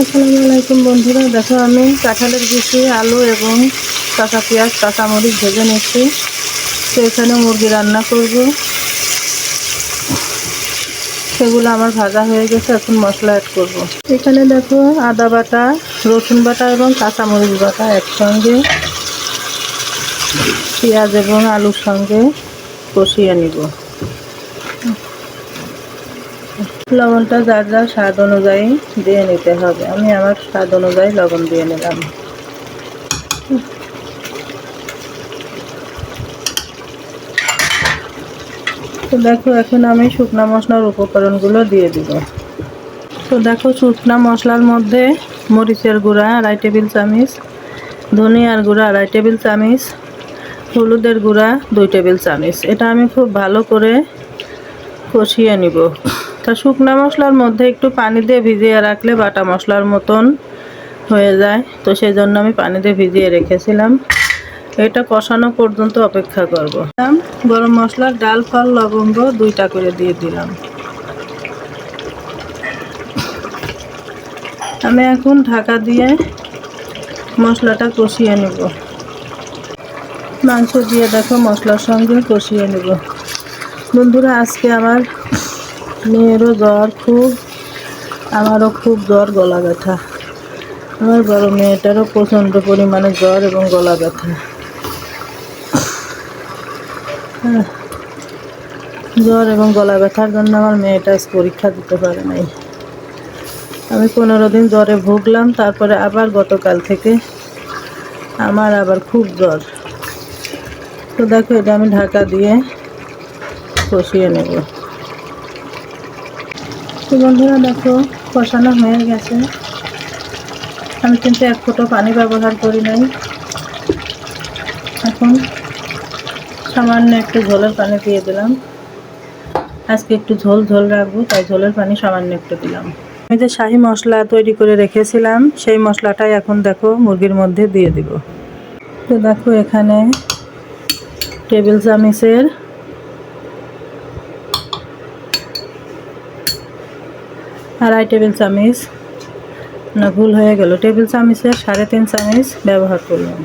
আসসালামু আলাইকুম বন্ধুরা। দেখো আমি কাঁঠালের বিচি আলু এবং কাঁচা পেঁয়াজ কাঁচামরিচ ভেজে নিচ্ছি। তো এখানে মুরগি রান্না করব। সেগুলো আমার ভাজা হয়ে গেছে, এখন মশলা অ্যাড করব। এখানে দেখো আদা বাটা, রসুন বাটা এবং কাঁচামরিচ বাটা একসঙ্গে। পেঁয়াজ এবং আলুর সঙ্গে কষিয়ে নিব। লবণটা যার যার স্বাদ অনুযায়ী দিয়ে নিতে হবে। আমি আমার স্বাদ অনুযায়ী লবণ দিয়ে নিলাম। তো দেখো, এখন আমি শুকনা মশলার উপকরণগুলো দিয়ে দিব। তো দেখো, শুকনা মশলার মধ্যে মরিচের গুঁড়া, আড়াই টেবিল চামচ, ধনিয়ার গুঁড়া, আড়াই টেবিল চামচ, হলুদের গুঁড়া, দুই টেবিল চামচ। এটা আমি খুব ভালো করে কষিয়ে নিব। তা শুকনা মশলার মধ্যে একটু পানি দিয়ে ভিজিয়ে রাখলে বাটা মশলার মতন হয়ে যায়। তো সেই জন্য আমি পানি দিয়ে ভিজিয়ে রেখেছিলাম। এটা কষানো পর্যন্ত অপেক্ষা করব। গরম মশলার ডাল, ফল, লবঙ্গ দুইটা করে দিয়ে দিলাম। আমি এখন ঢাকা দিয়ে মশলাটা কষিয়ে নেব। মাংস দিয়ে দেখো মশলার সঙ্গে কষিয়ে নেব। বন্ধুরা, আজকে আমার মেয়েরও জ্বর খুব, আমারও খুব জ্বর, গলা ব্যথা। আমার বড় মেয়েটারও প্রচণ্ড পরিমাণে জ্বর এবং গলা ব্যথা। জ্বর এবং গলা ব্যথার জন্য আমার মেয়েটা পরীক্ষা দিতে পারে নাই। আমি পনেরো দিন জ্বরে ভুগলাম, তারপরে আবার গতকাল থেকে আমার আবার খুব জ্বর। তো দেখো, এটা আমি ঢাকা দিয়ে কষিয়ে নেব। তো বন্ধুরা দেখো কষানো হয়ে গেছে। আমি কিন্তু এক ফুটো পানি ব্যবহার করি নাই। এখন সামান্য একটু ঝোলের পানি দিয়ে দিলাম। আজকে একটু ঝোল ঝোল রাখব, তাই ঝোলের পানি সামান্য একটু দিলাম। আমি যে শাহি মশলা তৈরি করে রেখেছিলাম, সেই মশলাটাই এখন দেখো মুরগির মধ্যে দিয়ে দিব। তো দেখো এখানে টেবিল চামিচের আড়াই টেবিল চামিচ। না, ভুল হয়ে গেল। টেবিল চামিচের সাড়ে তিন চামিচ ব্যবহার করলাম।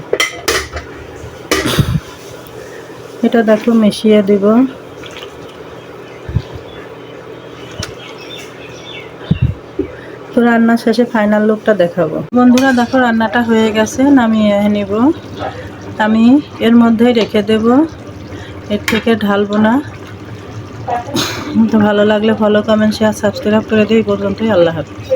এটা দেখো, মিশিয়ে দিব। তো রান্না শেষে ফাইনাল লুকটা দেখাবো। বন্ধুরা, দেখো, রান্নাটা হয়ে গেছে, নামিয়ে নিব। আমি এর মধ্যেই রেখে দেব। এর থেকে ঢালবো না। তো ভালো লাগলে ফলো কমেন্ট শেয়ার সাবস্ক্রাইব করে দিই পর্যন্তই আল্লাহ হাফিজ।